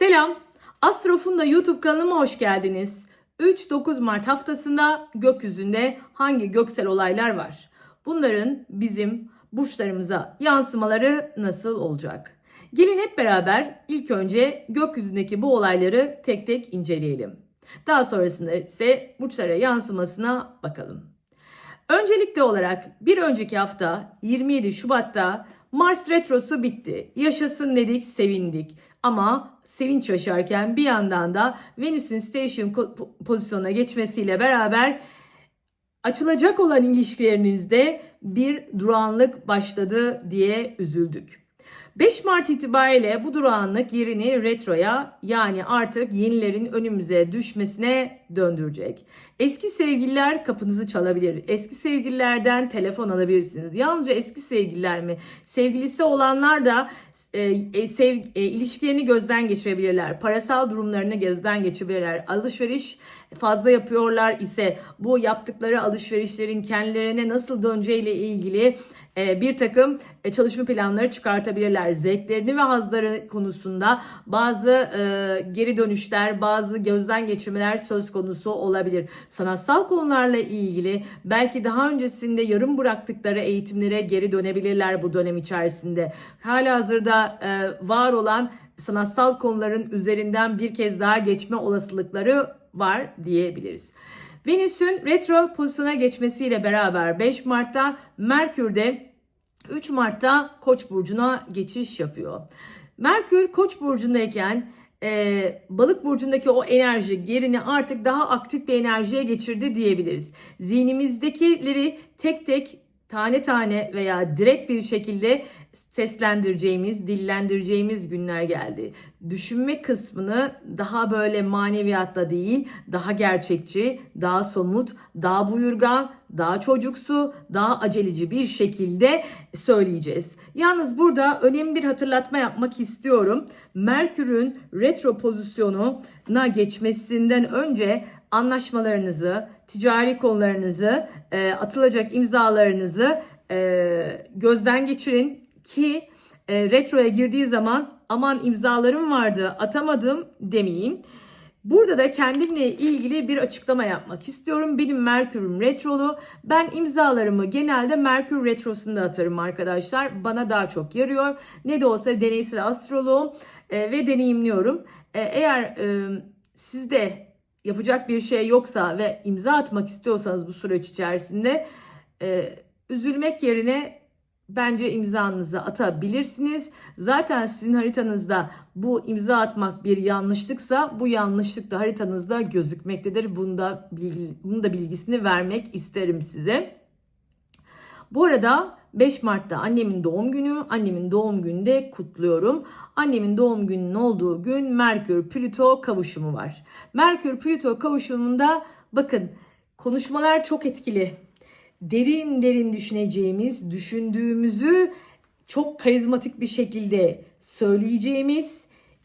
Selam. Astrofunda YouTube kanalıma hoş geldiniz. 3-9 Mart haftasında gökyüzünde hangi göksel olaylar var? Bunların bizim burçlarımıza yansımaları nasıl olacak? Gelin hep beraber ilk önce gökyüzündeki bu olayları tek tek inceleyelim. Daha sonrasında ise burçlara yansımasına bakalım. Öncelikli olarak bir önceki hafta 27 Şubat'ta Mars retrosu bitti. Yaşasın dedik, sevindik. Ama sevinç yaşarken bir yandan da Venüs'ün station pozisyonuna geçmesiyle beraber açılacak olan ilişkilerinizde bir durağanlık başladı diye üzüldük. 5 Mart itibariyle bu durağanlık yerini retroya yani artık yenilerin önümüze düşmesine döndürecek. Eski sevgililer kapınızı çalabilir. Eski sevgililerden telefon alabilirsiniz. Yalnızca eski sevgililer mi? Sevgilisi olanlar da e, e, sev, e, ilişkilerini gözden geçirebilirler. Parasal durumlarını gözden geçirebilirler. Alışveriş fazla yapıyorlar ise bu yaptıkları alışverişlerin kendilerine nasıl döneceğiyle ilgili bir takım e, çalışma planları çıkartabilirler. Zevklerini ve hazları konusunda bazı e, geri dönüşler, bazı gözden geçirmeler söz konusu olabilir. Sanatsal konularla ilgili belki daha öncesinde yarım bıraktıkları eğitimlere geri dönebilirler bu dönem içerisinde. Halihazırda e, var olan sanatsal konuların üzerinden bir kez daha geçme olasılıkları var diyebiliriz. Venüs'ün retro pozisyona geçmesiyle beraber 5 Mart'ta Merkür'de 3 Mart'ta Koç burcuna geçiş yapıyor. Merkür Koç burcundayken e, Balık burcundaki o enerji yerini artık daha aktif bir enerjiye geçirdi diyebiliriz. Zihnimizdekileri tek tek tane tane veya direkt bir şekilde seslendireceğimiz, dillendireceğimiz günler geldi. Düşünme kısmını daha böyle maneviyatta değil, daha gerçekçi, daha somut, daha buyurgan, daha çocuksu, daha aceleci bir şekilde söyleyeceğiz. Yalnız burada önemli bir hatırlatma yapmak istiyorum. Merkür'ün retro pozisyonuna geçmesinden önce anlaşmalarınızı, ticari konularınızı, e, atılacak imzalarınızı e, gözden geçirin ki e, retroya girdiği zaman aman imzalarım vardı atamadım demeyin. Burada da kendimle ilgili bir açıklama yapmak istiyorum. Benim Merkür'üm retrolu. Ben imzalarımı genelde Merkür retrosunda atarım arkadaşlar. Bana daha çok yarıyor. Ne de olsa deneysel astroloğum e, ve deneyimliyorum. E, eğer e, sizde yapacak bir şey yoksa ve imza atmak istiyorsanız bu süreç içerisinde e, üzülmek yerine bence imzanızı atabilirsiniz. Zaten sizin haritanızda bu imza atmak bir yanlışlıksa bu yanlışlık da haritanızda gözükmektedir. Bunda bilgi, bunun da bilgisini vermek isterim size. Bu arada 5 Mart'ta annemin doğum günü. Annemin doğum gününü de kutluyorum. Annemin doğum gününün olduğu gün Merkür Plüto kavuşumu var. Merkür Plüto kavuşumunda bakın konuşmalar çok etkili. Derin derin düşüneceğimiz, düşündüğümüzü çok karizmatik bir şekilde söyleyeceğimiz,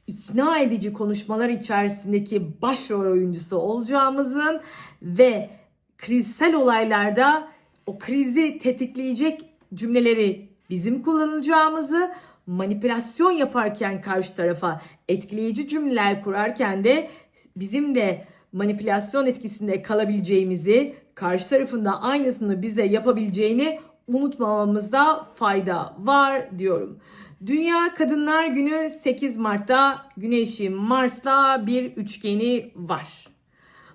ikna edici konuşmalar içerisindeki başrol oyuncusu olacağımızın ve krizsel olaylarda o krizi tetikleyecek cümleleri bizim kullanacağımızı, manipülasyon yaparken karşı tarafa etkileyici cümleler kurarken de bizim de manipülasyon etkisinde kalabileceğimizi, karşı tarafında aynısını bize yapabileceğini unutmamamızda fayda var diyorum. Dünya Kadınlar Günü 8 Mart'ta Güneş'in Mars'la bir üçgeni var.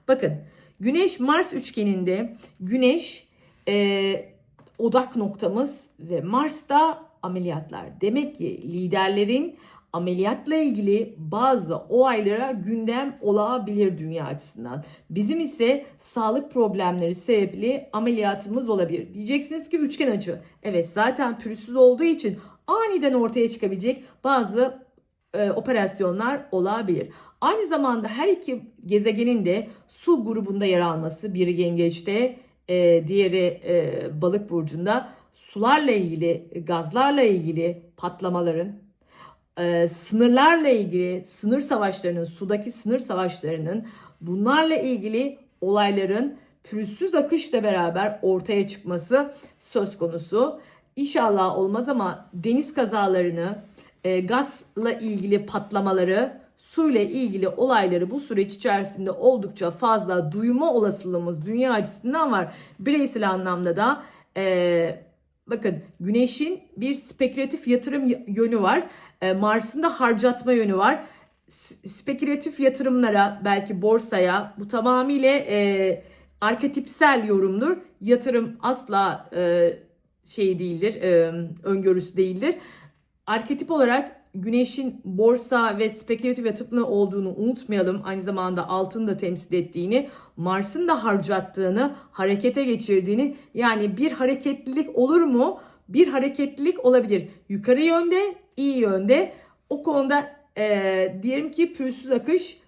Bakın Güneş Mars üçgeninde Güneş e, odak noktamız ve Mars'ta ameliyatlar. Demek ki liderlerin ameliyatla ilgili bazı olaylara gündem olabilir dünya açısından. Bizim ise sağlık problemleri sebeple ameliyatımız olabilir. Diyeceksiniz ki üçgen açı. Evet zaten pürüzsüz olduğu için aniden ortaya çıkabilecek bazı e, operasyonlar olabilir. Aynı zamanda her iki gezegenin de su grubunda yer alması, biri yengeçte, e, diğeri e, balık burcunda sularla ilgili, gazlarla ilgili patlamaların, e, sınırlarla ilgili, sınır savaşlarının, sudaki sınır savaşlarının bunlarla ilgili olayların pürüzsüz akışla beraber ortaya çıkması söz konusu. İnşallah olmaz ama deniz kazalarını, e, gazla ilgili patlamaları suyla ilgili olayları bu süreç içerisinde oldukça fazla duyma olasılığımız dünya açısından var. Bireysel anlamda da eee, bakın güneşin bir spekülatif yatırım yönü var. E, Mars'ın da harcatma yönü var. Spekülatif yatırımlara belki borsaya bu tamamıyla e, arketipsel yorumdur. Yatırım asla e, şey değildir, e, öngörüsü değildir. Arketip olarak güneşin borsa ve spekülatif yatırımlı olduğunu unutmayalım. Aynı zamanda altını da temsil ettiğini, Mars'ın da harcattığını, harekete geçirdiğini yani bir hareketlilik olur mu? Bir hareketlilik olabilir. Yukarı yönde, iyi yönde. O konuda e, diyelim ki pürüzsüz akış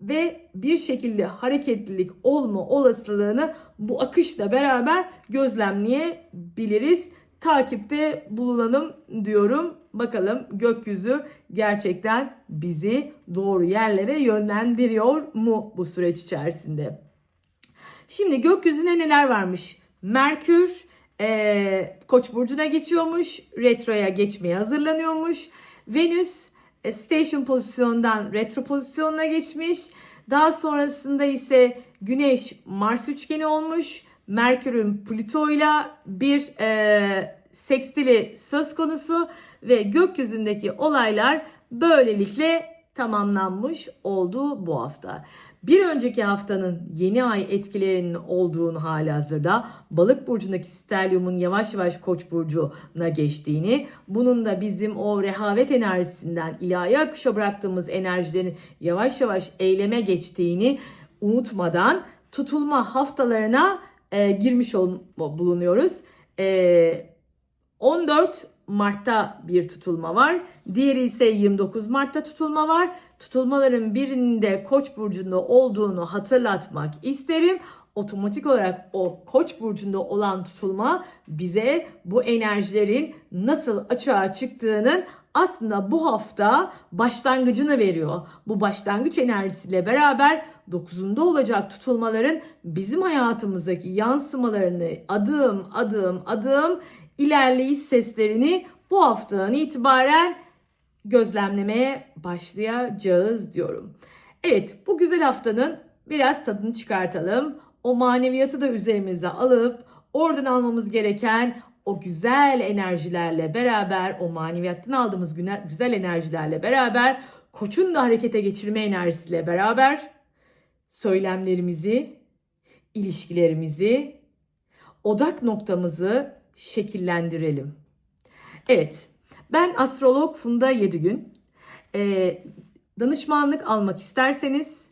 ve bir şekilde hareketlilik olma olasılığını bu akışla beraber gözlemleyebiliriz. Takipte bulunalım diyorum. Bakalım gökyüzü gerçekten bizi doğru yerlere yönlendiriyor mu bu süreç içerisinde? Şimdi gökyüzünde neler varmış? Merkür eee, Koç burcuna geçiyormuş, retroya geçmeye hazırlanıyormuş. Venüs e, station pozisyondan retro pozisyonuna geçmiş. Daha sonrasında ise Güneş Mars üçgeni olmuş. Merkür'ün Plüto'yla bir e, sekstili söz konusu ve gökyüzündeki olaylar böylelikle tamamlanmış oldu bu hafta. Bir önceki haftanın yeni ay etkilerinin olduğunu hali hazırda balık burcundaki stelyumun yavaş yavaş koç burcuna geçtiğini bunun da bizim o rehavet enerjisinden ilahi akışa bıraktığımız enerjilerin yavaş yavaş eyleme geçtiğini unutmadan tutulma haftalarına e, girmiş ol- bulunuyoruz. E, 14 Mart'ta bir tutulma var. Diğeri ise 29 Mart'ta tutulma var. Tutulmaların birinde Koç burcunda olduğunu hatırlatmak isterim. Otomatik olarak o Koç burcunda olan tutulma bize bu enerjilerin nasıl açığa çıktığının aslında bu hafta başlangıcını veriyor. Bu başlangıç enerjisiyle beraber 9'unda olacak tutulmaların bizim hayatımızdaki yansımalarını adım adım adım ilerleyiş seslerini bu haftadan itibaren gözlemlemeye başlayacağız diyorum. Evet bu güzel haftanın biraz tadını çıkartalım. O maneviyatı da üzerimize alıp oradan almamız gereken o güzel enerjilerle beraber o maneviyattan aldığımız güzel enerjilerle beraber koçun da harekete geçirme enerjisiyle beraber söylemlerimizi, ilişkilerimizi, odak noktamızı şekillendirelim. Evet, ben astrolog Funda Yedügün. Ee, danışmanlık almak isterseniz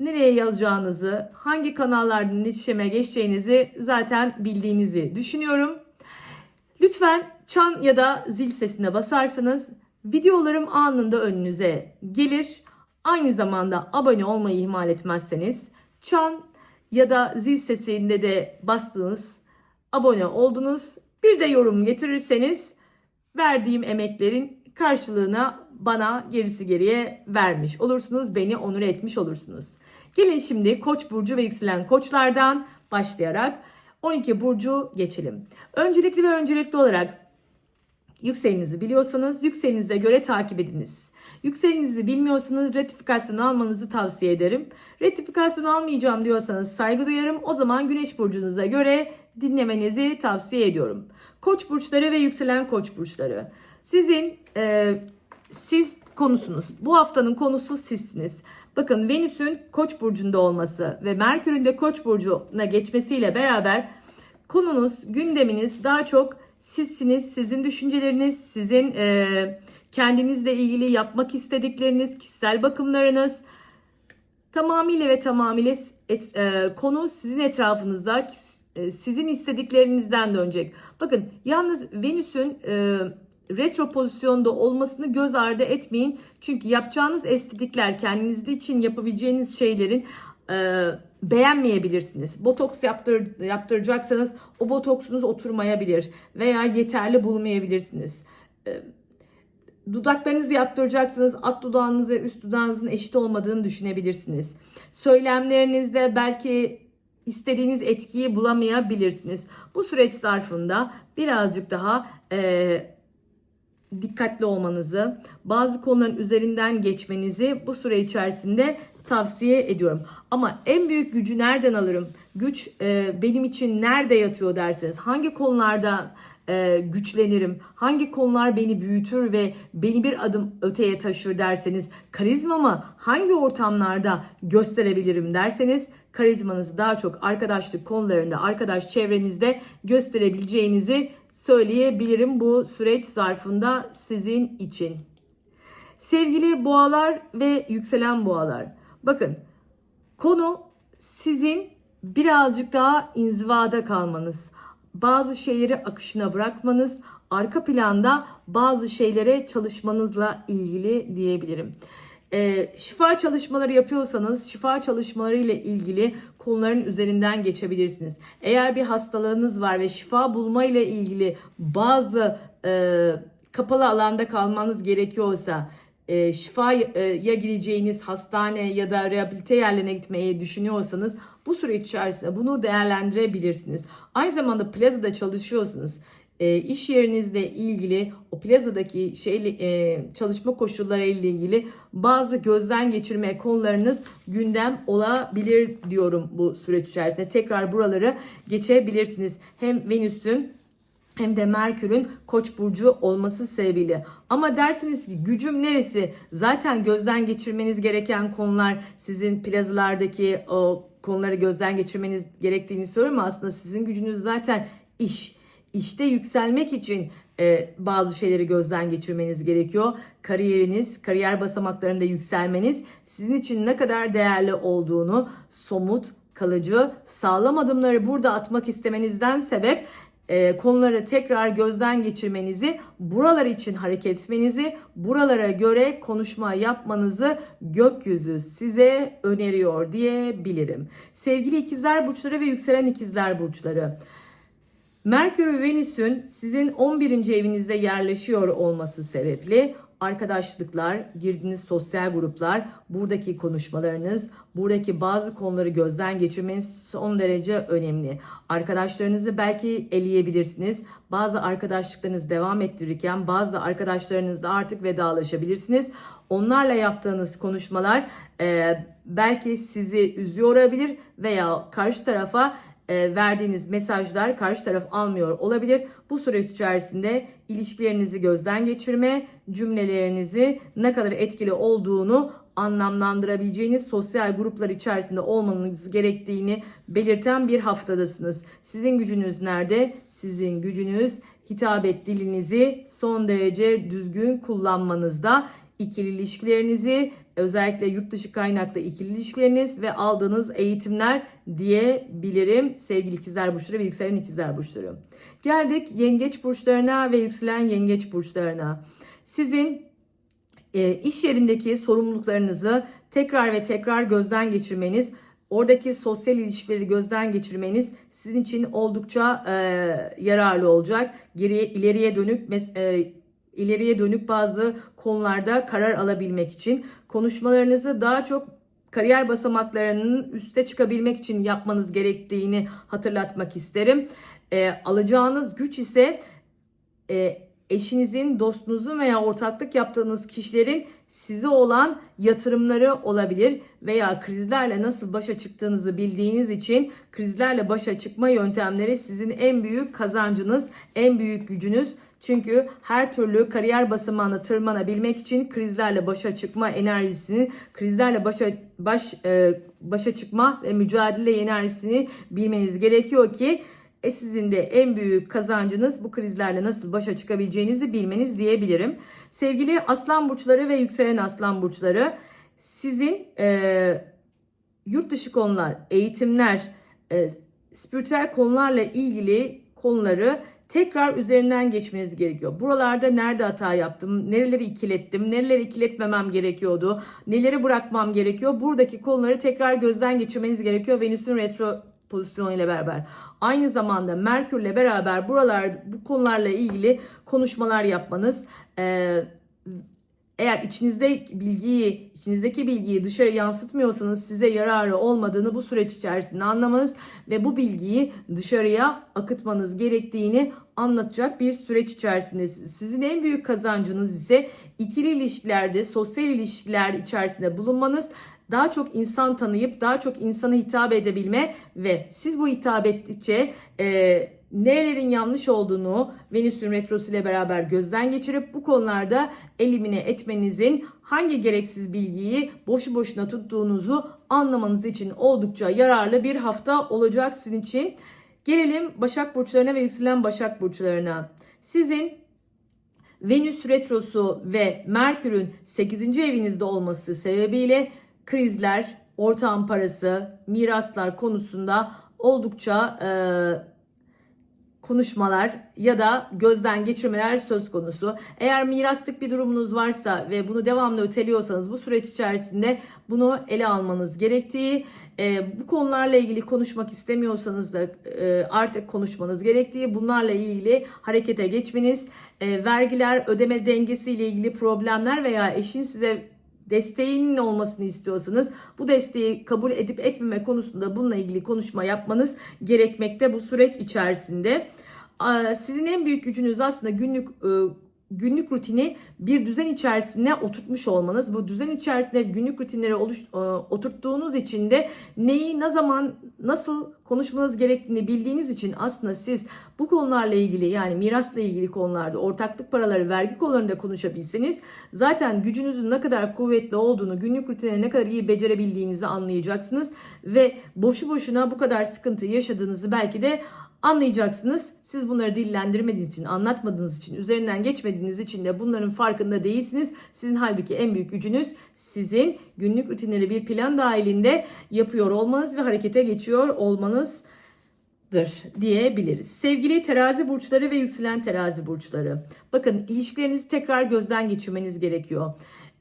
nereye yazacağınızı, hangi kanallardan iletişime geçeceğinizi zaten bildiğinizi düşünüyorum. Lütfen çan ya da zil sesine basarsanız videolarım anında önünüze gelir. Aynı zamanda abone olmayı ihmal etmezseniz çan ya da zil sesinde de bastınız, abone oldunuz. Bir de yorum getirirseniz verdiğim emeklerin karşılığına bana gerisi geriye vermiş olursunuz. Beni onur etmiş olursunuz. Gelin şimdi Koç burcu ve yükselen koçlardan başlayarak 12 burcu geçelim. Öncelikli ve öncelikli olarak Yükselinizi biliyorsanız yükselinize göre takip ediniz. Yükselinizi bilmiyorsanız retifikasyon almanızı tavsiye ederim. Retifikasyon almayacağım diyorsanız saygı duyarım. O zaman güneş burcunuza göre dinlemenizi tavsiye ediyorum. Koç burçları ve yükselen koç burçları. Sizin e, siz konusunuz. Bu haftanın konusu sizsiniz. Bakın Venüs'ün Koç burcunda olması ve Merkür'ün de Koç burcuna geçmesiyle beraber konunuz, gündeminiz daha çok sizsiniz, sizin düşünceleriniz, sizin e, kendinizle ilgili yapmak istedikleriniz, kişisel bakımlarınız tamamıyla ve tamamıyla et- e, konu sizin etrafınızda, e, sizin istediklerinizden dönecek. Bakın yalnız Venüs'ün e, retro pozisyonda olmasını göz ardı etmeyin. Çünkü yapacağınız estetikler kendiniz için yapabileceğiniz şeylerin e, beğenmeyebilirsiniz. Botoks yaptır, yaptıracaksanız o botoksunuz oturmayabilir veya yeterli bulmayabilirsiniz. E, dudaklarınızı yaptıracaksınız. Alt dudağınız ve üst dudağınızın eşit olmadığını düşünebilirsiniz. Söylemlerinizde belki istediğiniz etkiyi bulamayabilirsiniz. Bu süreç zarfında birazcık daha e, dikkatli olmanızı, bazı konuların üzerinden geçmenizi bu süre içerisinde tavsiye ediyorum. Ama en büyük gücü nereden alırım? Güç e, benim için nerede yatıyor derseniz, hangi konularda e, güçlenirim, hangi konular beni büyütür ve beni bir adım öteye taşır derseniz, karizmamı hangi ortamlarda gösterebilirim derseniz, karizmanızı daha çok arkadaşlık konularında, arkadaş çevrenizde gösterebileceğinizi söyleyebilirim bu süreç zarfında sizin için. Sevgili boğalar ve yükselen boğalar. Bakın konu sizin birazcık daha inzivada kalmanız. Bazı şeyleri akışına bırakmanız, arka planda bazı şeylere çalışmanızla ilgili diyebilirim. Ee, şifa çalışmaları yapıyorsanız şifa çalışmaları ile ilgili konuların üzerinden geçebilirsiniz. Eğer bir hastalığınız var ve şifa bulma ile ilgili bazı e, kapalı alanda kalmanız gerekiyorsa e, şifaya gideceğiniz hastane ya da rehabilite yerlerine gitmeyi düşünüyorsanız bu süreç içerisinde bunu değerlendirebilirsiniz. Aynı zamanda plazada çalışıyorsanız e, iş yerinizle ilgili o plazadaki şeyle e, çalışma koşulları ile ilgili bazı gözden geçirme konularınız gündem olabilir diyorum bu süreç içerisinde. Tekrar buraları geçebilirsiniz. Hem Venüs'ün hem de Merkür'ün Koç burcu olması sebebiyle. Ama dersiniz ki gücüm neresi? Zaten gözden geçirmeniz gereken konular sizin plazalardaki o konuları gözden geçirmeniz gerektiğini söylüyorum aslında sizin gücünüz zaten iş. İşte yükselmek için e, bazı şeyleri gözden geçirmeniz gerekiyor. Kariyeriniz, kariyer basamaklarında yükselmeniz sizin için ne kadar değerli olduğunu somut, kalıcı, sağlam adımları burada atmak istemenizden sebep e, konuları tekrar gözden geçirmenizi, buralar için hareket etmenizi, buralara göre konuşma yapmanızı gökyüzü size öneriyor diyebilirim. Sevgili ikizler burçları ve yükselen ikizler burçları. Merkür ve Venüs'ün sizin 11. evinizde yerleşiyor olması sebeple arkadaşlıklar, girdiğiniz sosyal gruplar, buradaki konuşmalarınız, buradaki bazı konuları gözden geçirmeniz son derece önemli. Arkadaşlarınızı belki eleyebilirsiniz. Bazı arkadaşlıklarınız devam ettirirken bazı arkadaşlarınızla artık vedalaşabilirsiniz. Onlarla yaptığınız konuşmalar e, belki sizi üzüyor olabilir veya karşı tarafa verdiğiniz mesajlar karşı taraf almıyor olabilir. Bu süreç içerisinde ilişkilerinizi gözden geçirme, cümlelerinizi ne kadar etkili olduğunu anlamlandırabileceğiniz sosyal gruplar içerisinde olmanız gerektiğini belirten bir haftadasınız. Sizin gücünüz nerede? Sizin gücünüz hitabet dilinizi son derece düzgün kullanmanızda ikili ilişkilerinizi özellikle yurt dışı kaynaklı ikili ilişkileriniz ve aldığınız eğitimler diyebilirim sevgili ikizler burçları ve yükselen ikizler burçları. Geldik yengeç burçlarına ve yükselen yengeç burçlarına. Sizin e, iş yerindeki sorumluluklarınızı tekrar ve tekrar gözden geçirmeniz, oradaki sosyal ilişkileri gözden geçirmeniz sizin için oldukça e, yararlı olacak. Geriye ileriye dönük mes- e, ileriye dönük bazı konularda karar alabilmek için konuşmalarınızı daha çok kariyer basamaklarının üste çıkabilmek için yapmanız gerektiğini hatırlatmak isterim. E, alacağınız güç ise e, eşinizin, dostunuzun veya ortaklık yaptığınız kişilerin size olan yatırımları olabilir veya krizlerle nasıl başa çıktığınızı bildiğiniz için krizlerle başa çıkma yöntemleri sizin en büyük kazancınız, en büyük gücünüz. Çünkü her türlü kariyer basamağına tırmanabilmek için krizlerle başa çıkma enerjisini, krizlerle başa baş e, başa çıkma ve mücadele enerjisini bilmeniz gerekiyor ki e sizin de en büyük kazancınız bu krizlerle nasıl başa çıkabileceğinizi bilmeniz diyebilirim. Sevgili aslan burçları ve yükselen aslan burçları sizin e, yurt dışı konular, eğitimler, e, spiritüel konularla ilgili konuları tekrar üzerinden geçmeniz gerekiyor. Buralarda nerede hata yaptım, nereleri ikilettim, nereleri ikiletmemem gerekiyordu, neleri bırakmam gerekiyor. Buradaki konuları tekrar gözden geçirmeniz gerekiyor Venüs'ün retro pozisyonu ile beraber. Aynı zamanda Merkürle beraber buralar bu konularla ilgili konuşmalar yapmanız, e, Eğer içinizde bilgiyi, içinizdeki bilgiyi dışarı yansıtmıyorsanız size yararı olmadığını bu süreç içerisinde anlamanız ve bu bilgiyi dışarıya akıtmanız gerektiğini anlatacak bir süreç içerisindesiniz. Sizin en büyük kazancınız ise ikili ilişkilerde, sosyal ilişkiler içerisinde bulunmanız daha çok insan tanıyıp daha çok insana hitap edebilme ve siz bu hitap ettikçe e, nerelerin yanlış olduğunu Venüs'ün retrosu ile beraber gözden geçirip bu konularda elimine etmenizin hangi gereksiz bilgiyi boşu boşuna tuttuğunuzu anlamanız için oldukça yararlı bir hafta olacak sizin için. Gelelim Başak Burçlarına ve yükselen Başak Burçlarına. Sizin Venüs retrosu ve Merkür'ün 8. evinizde olması sebebiyle krizler, ortağın parası, miraslar konusunda oldukça e, konuşmalar ya da gözden geçirmeler söz konusu. Eğer miraslık bir durumunuz varsa ve bunu devamlı öteliyorsanız bu süreç içerisinde bunu ele almanız gerektiği, e, bu konularla ilgili konuşmak istemiyorsanız da e, artık konuşmanız gerektiği, bunlarla ilgili harekete geçmeniz, e, vergiler, ödeme dengesi ile ilgili problemler veya eşin size desteğinin olmasını istiyorsanız bu desteği kabul edip etmeme konusunda bununla ilgili konuşma yapmanız gerekmekte bu süreç içerisinde. Sizin en büyük gücünüz aslında günlük e, günlük rutini bir düzen içerisine oturtmuş olmanız. Bu düzen içerisinde günlük rutinleri oluş, e, oturttuğunuz için de neyi ne zaman nasıl konuşmanız gerektiğini bildiğiniz için aslında siz bu konularla ilgili yani mirasla ilgili konularda ortaklık paraları vergi konularında konuşabilseniz zaten gücünüzün ne kadar kuvvetli olduğunu günlük rutinleri ne kadar iyi becerebildiğinizi anlayacaksınız ve boşu boşuna bu kadar sıkıntı yaşadığınızı belki de anlayacaksınız. Siz bunları dillendirmediğiniz için, anlatmadığınız için, üzerinden geçmediğiniz için de bunların farkında değilsiniz. Sizin halbuki en büyük gücünüz sizin günlük rutinleri bir plan dahilinde yapıyor olmanız ve harekete geçiyor olmanızdır diyebiliriz. Sevgili terazi burçları ve yükselen terazi burçları. Bakın ilişkilerinizi tekrar gözden geçirmeniz gerekiyor.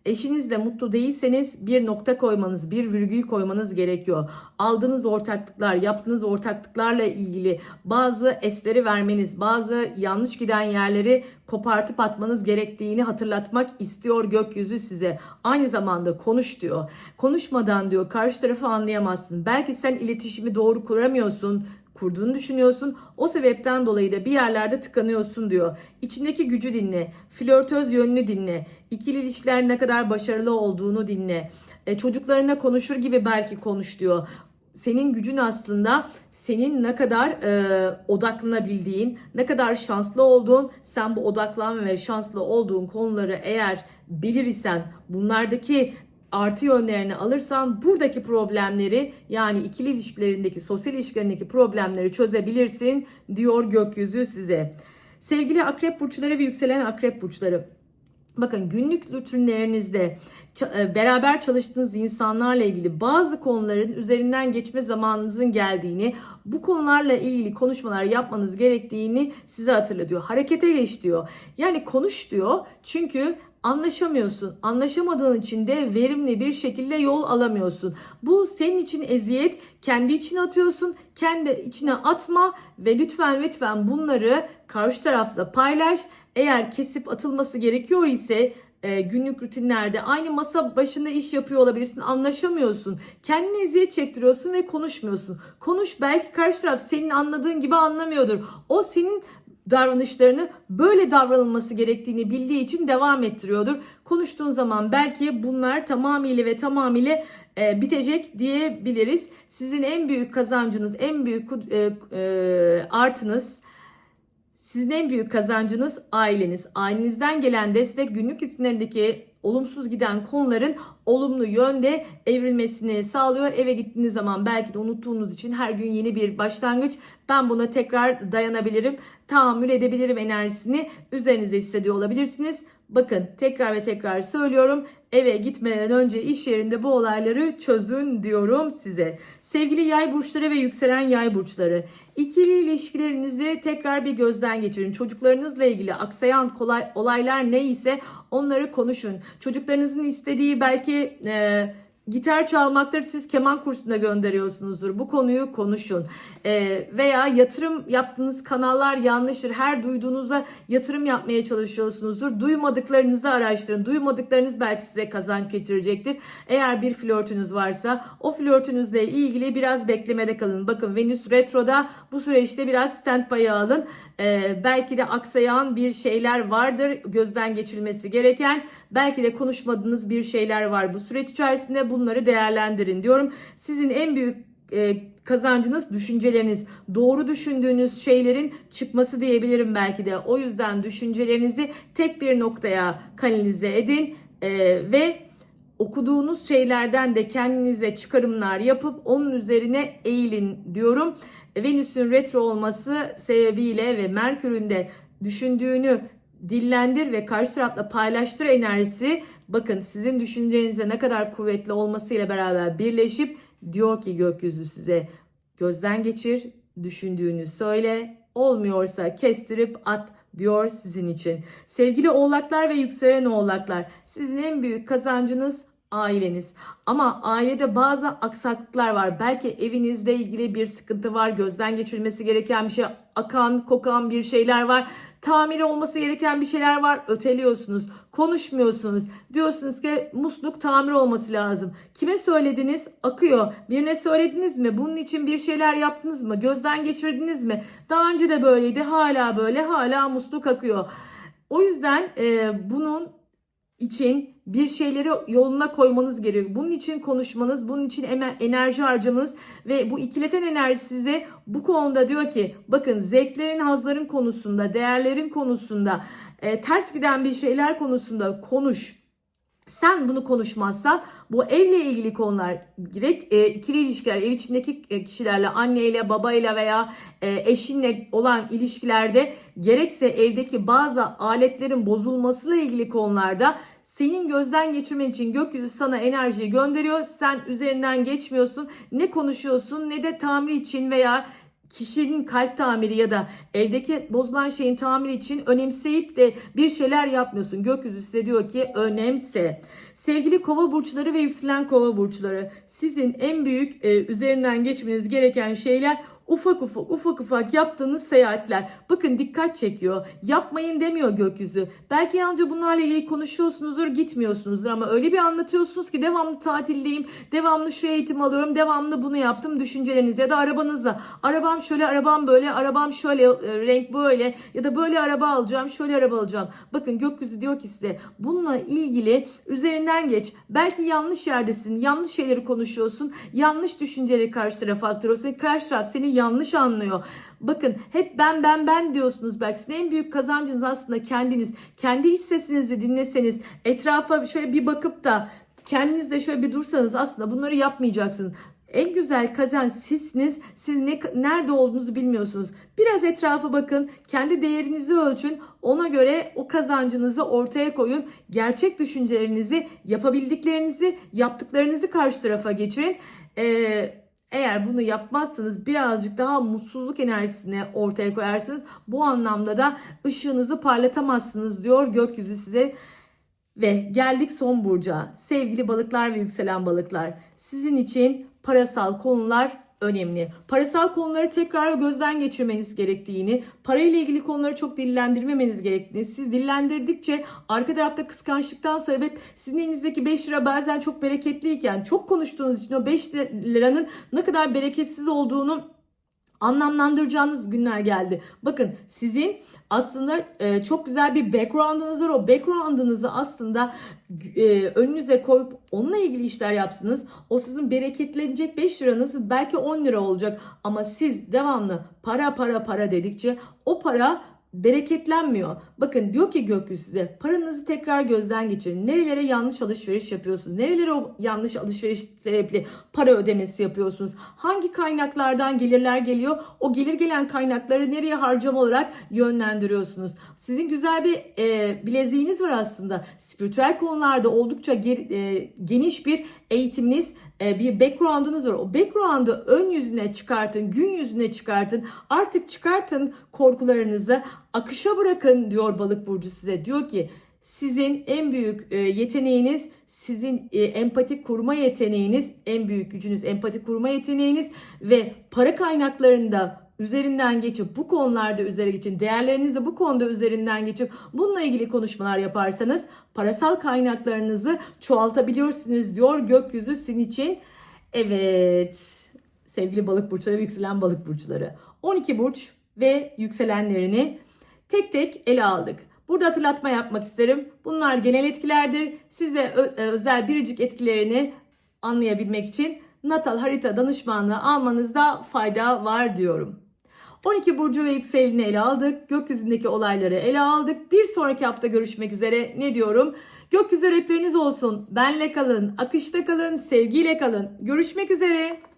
Eşinizle mutlu değilseniz bir nokta koymanız, bir virgül koymanız gerekiyor. Aldığınız ortaklıklar, yaptığınız ortaklıklarla ilgili bazı esleri vermeniz, bazı yanlış giden yerleri kopartıp atmanız gerektiğini hatırlatmak istiyor gökyüzü size. Aynı zamanda konuş diyor. Konuşmadan diyor karşı tarafı anlayamazsın. Belki sen iletişimi doğru kuramıyorsun, kurduğunu düşünüyorsun. O sebepten dolayı da bir yerlerde tıkanıyorsun diyor. İçindeki gücü dinle. Flörtöz yönünü dinle. İkili ilişkiler ne kadar başarılı olduğunu dinle. E, çocuklarına konuşur gibi belki konuş diyor. Senin gücün aslında senin ne kadar e, odaklanabildiğin, ne kadar şanslı olduğun, sen bu odaklanma ve şanslı olduğun konuları eğer bilir isen, bunlardaki artı yönlerini alırsan buradaki problemleri yani ikili ilişkilerindeki, sosyal ilişkilerindeki problemleri çözebilirsin diyor gökyüzü size. Sevgili akrep burçları ve yükselen akrep burçları. Bakın günlük rutinlerinizde beraber çalıştığınız insanlarla ilgili bazı konuların üzerinden geçme zamanınızın geldiğini, bu konularla ilgili konuşmalar yapmanız gerektiğini size hatırlatıyor. Harekete geç diyor. Yani konuş diyor. Çünkü anlaşamıyorsun. Anlaşamadığın için de verimli bir şekilde yol alamıyorsun. Bu senin için eziyet. Kendi içine atıyorsun. Kendi içine atma ve lütfen lütfen bunları karşı tarafla paylaş. Eğer kesip atılması gerekiyor ise e, günlük rutinlerde aynı masa başında iş yapıyor olabilirsin anlaşamıyorsun. Kendine eziyet çektiriyorsun ve konuşmuyorsun. Konuş belki karşı taraf senin anladığın gibi anlamıyordur. O senin davranışlarını böyle davranılması gerektiğini bildiği için devam ettiriyordur. Konuştuğun zaman belki bunlar tamamıyla ve tamamıyla e, bitecek diyebiliriz. Sizin en büyük kazancınız, en büyük e, e, artınız sizin en büyük kazancınız aileniz. Ailenizden gelen destek günlük rutinlerindeki olumsuz giden konuların olumlu yönde evrilmesini sağlıyor. Eve gittiğiniz zaman belki de unuttuğunuz için her gün yeni bir başlangıç. Ben buna tekrar dayanabilirim, tahammül edebilirim enerjisini üzerinizde hissediyor olabilirsiniz. Bakın tekrar ve tekrar söylüyorum. Eve gitmeden önce iş yerinde bu olayları çözün diyorum size. Sevgili yay burçları ve yükselen yay burçları. İkili ilişkilerinizi tekrar bir gözden geçirin. Çocuklarınızla ilgili aksayan kolay, olaylar neyse onları konuşun. Çocuklarınızın istediği belki e, gitar çalmaktır siz keman kursuna gönderiyorsunuzdur. Bu konuyu konuşun. Ee, veya yatırım yaptığınız kanallar yanlıştır. Her duyduğunuzda yatırım yapmaya çalışıyorsunuzdur. Duymadıklarınızı araştırın. Duymadıklarınız belki size kazanç getirecektir. Eğer bir flörtünüz varsa o flörtünüzle ilgili biraz beklemede kalın. Bakın Venüs retroda bu süreçte biraz standby'a alın. Ee, belki de aksayan bir şeyler vardır gözden geçirilmesi gereken. Belki de konuşmadığınız bir şeyler var bu süreç içerisinde. Bunları değerlendirin diyorum. Sizin en büyük e, kazancınız düşünceleriniz. Doğru düşündüğünüz şeylerin çıkması diyebilirim belki de. O yüzden düşüncelerinizi tek bir noktaya kanalize edin e, ve okuduğunuz şeylerden de kendinize çıkarımlar yapıp onun üzerine eğilin diyorum. Venüs'ün retro olması sebebiyle ve Merkür'ün de düşündüğünü dillendir ve karşı tarafla paylaştır enerjisi bakın sizin düşüncelerinize ne kadar kuvvetli olmasıyla beraber birleşip diyor ki gökyüzü size gözden geçir, düşündüğünü söyle, olmuyorsa kestirip at diyor sizin için. Sevgili oğlaklar ve yükselen oğlaklar sizin en büyük kazancınız aileniz. Ama ailede bazı aksaklıklar var. Belki evinizle ilgili bir sıkıntı var. Gözden geçirilmesi gereken bir şey, akan, kokan bir şeyler var. Tamiri olması gereken bir şeyler var. Öteliyorsunuz. Konuşmuyorsunuz. Diyorsunuz ki musluk tamir olması lazım. Kime söylediniz? Akıyor. Birine söylediniz mi? Bunun için bir şeyler yaptınız mı? Gözden geçirdiniz mi? Daha önce de böyleydi. Hala böyle. Hala musluk akıyor. O yüzden e, bunun için bir şeyleri yoluna koymanız gerekiyor. Bunun için konuşmanız, bunun için enerji harcamanız ve bu ikileten enerji size bu konuda diyor ki bakın zevklerin, hazların konusunda, değerlerin konusunda, e, ters giden bir şeyler konusunda konuş. Sen bunu konuşmazsan bu evle ilgili konular direkt e, ikili ilişkiler ev içindeki e, kişilerle anneyle babayla veya e, eşinle olan ilişkilerde gerekse evdeki bazı aletlerin bozulmasıyla ilgili konularda senin gözden geçirmen için gökyüzü sana enerjiyi gönderiyor. Sen üzerinden geçmiyorsun. Ne konuşuyorsun ne de tamir için veya kişinin kalp tamiri ya da evdeki bozulan şeyin tamiri için önemseyip de bir şeyler yapmıyorsun. Gökyüzü size diyor ki önemse. Sevgili kova burçları ve yükselen kova burçları sizin en büyük e, üzerinden geçmeniz gereken şeyler ufak ufak ufak ufak yaptığınız seyahatler. Bakın dikkat çekiyor. Yapmayın demiyor gökyüzü. Belki yalnızca bunlarla ilgili konuşuyorsunuzdur gitmiyorsunuzdur ama öyle bir anlatıyorsunuz ki devamlı tatildeyim. Devamlı şu eğitim alıyorum. Devamlı bunu yaptım düşünceleriniz ya da arabanızda. Arabam şöyle arabam böyle arabam şöyle e, renk böyle ya da böyle araba alacağım şöyle araba alacağım. Bakın gökyüzü diyor ki size bununla ilgili üzerinden geç. Belki yanlış yerdesin. Yanlış şeyleri konuşuyorsun. Yanlış düşünceleri karşı tarafa aktarıyorsun. Karşı taraf seni yanlış anlıyor. Bakın hep ben ben ben diyorsunuz belki sizin en büyük kazancınız aslında kendiniz. Kendi iç sesinizi dinleseniz etrafa şöyle bir bakıp da kendinizde şöyle bir dursanız aslında bunları yapmayacaksınız. En güzel kazanç sizsiniz. Siz ne, nerede olduğunuzu bilmiyorsunuz. Biraz etrafa bakın. Kendi değerinizi ölçün. Ona göre o kazancınızı ortaya koyun. Gerçek düşüncelerinizi, yapabildiklerinizi, yaptıklarınızı karşı tarafa geçirin. Ee, eğer bunu yapmazsanız birazcık daha mutsuzluk enerjisini ortaya koyarsınız. Bu anlamda da ışığınızı parlatamazsınız diyor gökyüzü size. Ve geldik son burca. Sevgili balıklar ve yükselen balıklar. Sizin için parasal konular önemli. Parasal konuları tekrar gözden geçirmeniz gerektiğini, parayla ilgili konuları çok dillendirmemeniz gerektiğini, siz dillendirdikçe arka tarafta kıskançlıktan sebep sizin elinizdeki 5 lira bazen çok bereketliyken çok konuştuğunuz için o 5 liranın ne kadar bereketsiz olduğunu anlamlandıracağınız günler geldi. Bakın sizin aslında e, çok güzel bir background'unuz var. O background'unuzu aslında e, önünüze koyup onunla ilgili işler yapsınız. O sizin bereketlenecek 5 liranız belki 10 lira olacak. Ama siz devamlı para para para dedikçe o para bereketlenmiyor. Bakın diyor ki gökyüzü size paranızı tekrar gözden geçirin. Nerelere yanlış alışveriş yapıyorsunuz? Nerelere o yanlış alışveriş sebepli para ödemesi yapıyorsunuz? Hangi kaynaklardan gelirler geliyor? O gelir gelen kaynakları nereye harcama olarak yönlendiriyorsunuz? Sizin güzel bir e, bileziğiniz var aslında. Spiritüel konularda oldukça ger- e, geniş bir eğitiminiz, bir background'unuz var. O background'ı ön yüzüne çıkartın, gün yüzüne çıkartın. Artık çıkartın korkularınızı, akışa bırakın diyor balık burcu size. Diyor ki Sizin en büyük e, yeteneğiniz, sizin e, empati kurma yeteneğiniz, en büyük gücünüz empati kurma yeteneğiniz ve para kaynaklarında üzerinden geçip bu konularda üzeri geçin değerlerinizi bu konuda üzerinden geçip bununla ilgili konuşmalar yaparsanız parasal kaynaklarınızı çoğaltabiliyorsunuz diyor gökyüzü sizin için. Evet sevgili balık burçları ve yükselen balık burçları 12 burç ve yükselenlerini tek tek ele aldık. Burada hatırlatma yapmak isterim. Bunlar genel etkilerdir. Size e, özel biricik etkilerini anlayabilmek için natal harita danışmanlığı almanızda fayda var diyorum. 12 burcu ve yükseleni ele aldık. Gökyüzündeki olayları ele aldık. Bir sonraki hafta görüşmek üzere. Ne diyorum? Gökyüzü rehberiniz olsun. Benle kalın, akışta kalın, sevgiyle kalın. Görüşmek üzere.